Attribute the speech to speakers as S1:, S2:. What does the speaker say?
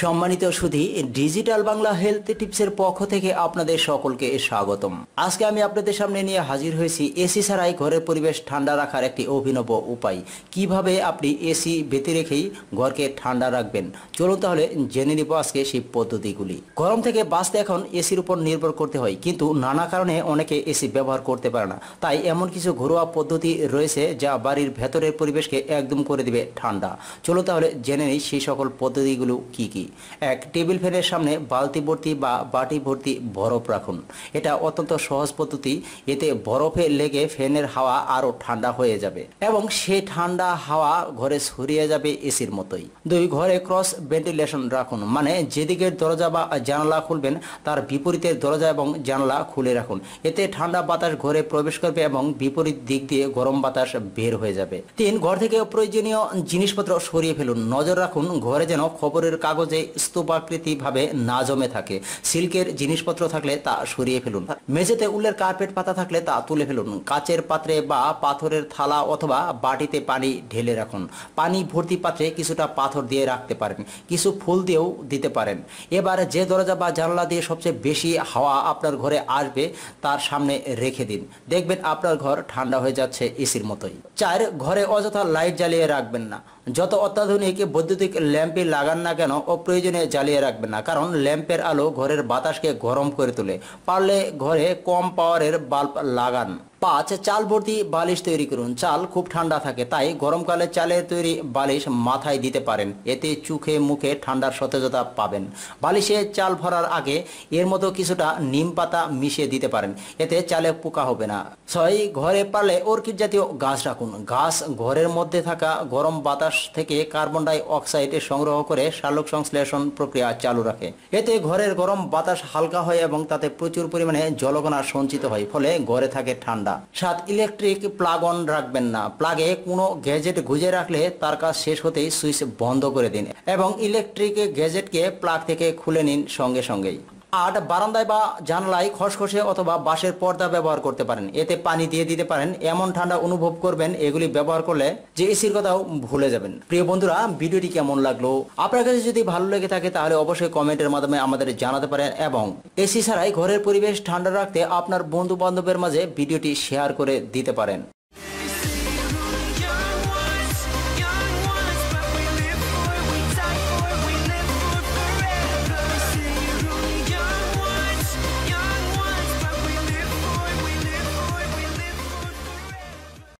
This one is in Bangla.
S1: সম্মানিত সুধী, ডিজিটাল বাংলা হেলথ টিপসের পক্ষ থেকে আপনাদের সকলকে স্বাগতম। আজকে আমি আপনাদের সামনে নিয়ে হাজির হয়েছি এসি ছাড়াই ঘরের পরিবেশ ঠান্ডা রাখার একটি অভিনব উপায়। কীভাবে আপনি এসি বেঁধে রেখেই ঘরকে ঠান্ডা রাখবেন? চলুন তাহলে জেনে নিব আজকে সেই পদ্ধতিগুলি। গরম থেকে বাঁচতে এখন এসির উপর নির্ভর করতে হয়, কিন্তু নানা কারণে অনেকে এসি ব্যবহার করতে পারে না। তাই এমন কিছু ঘরোয়া পদ্ধতি রয়েছে যা বাড়ির ভেতরের পরিবেশকে একদম করে দিবে ঠান্ডা। চলো তাহলে জেনে নিই সেই সকল পদ্ধতিগুলো কি কি। এক টেবিল ফ্যানের সামনে বালতি ভর্তি বা বাটি ভর্তি বরফ রাখুন। এটা অত্যন্ত সহজ পদ্ধতি। এতে বরফে লেগে ফ্যানের হাওয়া আরও ঠান্ডা হয়ে যাবে এবং সেই ঠান্ডা হাওয়া ঘরে ছড়িয়ে যাবে এসির মতোই। দুই ঘরে ক্রস ভেন্টিলেশন রাখুন মানে যেদিকের দরজা বা জানালা খুলবেন, তার বিপরীতের দরজা এবং জানালা খুলে রাখুন। এতে ঠান্ডা বাতাস ঘরে প্রবেশ করবে এবং বিপরীত দিক দিয়ে গরম বাতাস বের হয়ে যাবে। তিন, ঘর থেকে প্রয়োজনীয় জিনিসপত্র সরিয়ে ফেলুন। নজর রাখুন, ঘরে যেন খবরের কাগজে স্তূপাকৃতি ভাবে না জমে থাকে। সিল্কের জিনিসপত্র থাকলে তা সরিয়ে ফেলুন। মেঝেতে উলের কার্পেট পাতা থাকলে তা তুলে ফেলুন। কাচের পাত্রে বা পাথরের থালা অথবা বাটিতে পানি ঢেলে রাখুন। পানি ভর্তি পাত্রে কিছুটা পাথর দিয়ে রাখতে পারেন। কিছু ফুল দিয়েও দিতে পারেন। এবার যে দরজা বা জানলা দিয়ে সবচেয়ে বেশি হাওয়া আপনার ঘরে আসবে, তার সামনে রেখে দিন। দেখবেন আপনার ঘর ঠান্ডা হয়ে যাচ্ছে এসির মতোই। চার, ঘরে অযথা লাইট জ্বালিয়ে রাখবেন না। যত অত্যাধুনিক বৈদ্যুতিক ল্যাম্পে লাগান না কেন অপ্রয়োজনে জ্বালিয়ে রাখবেন না, কারণ ল্যাম্পের আলো ঘরের বাতাসকে গরম করে তোলে। পারলে ঘরে কম পাওয়ারের বাল্ব লাগান। পাঁচ, চাল ভর্তি বালিশ তৈরি করুন। চাল খুব ঠান্ডা থাকে, তাই গরমকালে চালের তৈরি বালিশ মাথায় দিতে পারেন। এতে চোখে মুখে ঠান্ডার সতেজতা পাবেন। বালিশে চাল ভরার আগে এর মতো কিছুটা নিম পাতা মিশিয়ে দিতে পারেন। এতে চালে পোকা হবে না। ছয়, ঘরে পারলে অর্কিড জাতীয় গাছ রাখুন। গাছ ঘরের মধ্যে থাকা গরম বাতাস থেকে কার্বন ডাই অক্সাইড সংগ্রহ করে সালোক সংশ্লেষণ প্রক্রিয়া চালু রাখে। এতে ঘরের গরম বাতাস হালকা হয় এবং তাতে প্রচুর পরিমাণে জলকণা সঞ্চিত হয়, ফলে ঘরে থাকে ঠান্ডা। সাত ইলেকট্রিক প্লাগ অন রাখবেন না। প্লাগে কোনো গ্যাজেট গুজে রাখলে তার কাজ শেষ হতেই সুইচ বন্ধ করে দিন এবং ইলেকট্রিক গ্যাজেটকে প্লাগ থেকে খুলে নিন সঙ্গে সঙ্গেই। আট বারান্দায় বা জানলায় খসখসে অথবা বাঁশের পর্দা ব্যবহার করতে পারেন। এতে পানি দিয়ে দিতে পারেন। এমন ঠান্ডা অনুভব করবেন, এগুলি ব্যবহার করলে যে এসির কথাও ভুলে যাবেন। প্রিয় বন্ধুরা, ভিডিওটি কেমন লাগল? আপনার কাছে যদি ভালো লেগে থাকে, তাহলে অবশ্যই কমেন্টের মাধ্যমে আমাদের জানাতে পারেন এবং এসি ছাড়াই ঘরের পরিবেশ ঠান্ডা রাখতে আপনার বন্ধু বান্ধবের মাঝে ভিডিওটি শেয়ার করে দিতে পারেন।